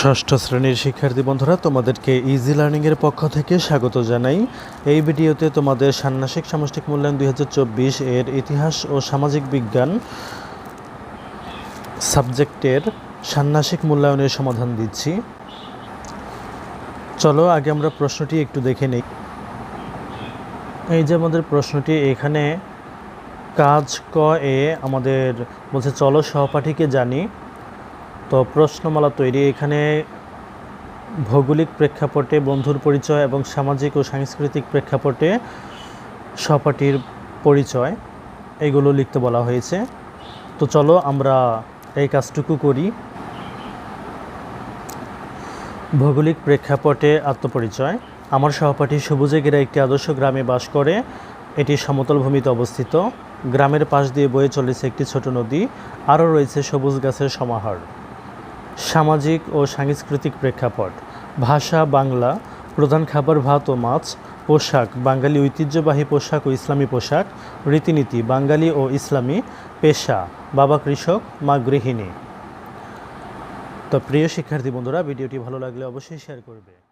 ষষ্ঠ শ্রেণির শিক্ষার্থী বন্ধুরা, তোমাদেরকে ইজি লার্নিংয়ের পক্ষ থেকে স্বাগত জানাই। এই ভিডিওতে তোমাদের ষান্মাসিক সামষ্টিক মূল্যায়ন দু হাজার চব্বিশ এর ইতিহাস ও সামাজিক বিজ্ঞান সাবজেক্টের ষান্মাসিক মূল্যায়নের সমাধান দিচ্ছি। চলো, আগে আমরা প্রশ্নটি একটু দেখে নিই। এই যে আমাদের প্রশ্নটি, এখানে কাজ ক এ আমাদের বলছে, চলো সহপাঠীকে জানি। তো প্রশ্নমালা তৈরি। এখানে ভৌগোলিক প্রেক্ষাপটে বন্ধুর পরিচয় এবং সামাজিক ও সাংস্কৃতিক প্রেক্ষাপটে সহপাঠীর পরিচয়, এগুলো লিখতে বলা হয়েছে। তো চলো আমরা এই কাজটুকু করি। ভৌগোলিক প্রেক্ষাপটে আত্মপরিচয়। আমার সহপাঠী সবুজে ঘেরা একটি আদর্শ গ্রামে বাস করে। এটি সমতল ভূমিতে অবস্থিত। গ্রামের পাশ দিয়ে বয়ে চলেছে একটি ছোট নদী। আরও রয়েছে সবুজ গাছের সমাহার। সামাজিক ও সাংস্কৃতিক প্রেক্ষাপট, ভাষা, বাংলা, প্রধান খাবার ভাত ও মাছ, পোশাক, বাঙালি ঐতিহ্যবাহী পোশাক ও ইসলামী পোশাক, রীতিনীতি, বাঙালি ও ইসলামী পেশা, বাবা কৃষক, মা গৃহিণী। তো প্রিয় শিক্ষার্থী বন্ধুরা, ভিডিওটি ভালো লাগলে অবশ্যই শেয়ার করবে।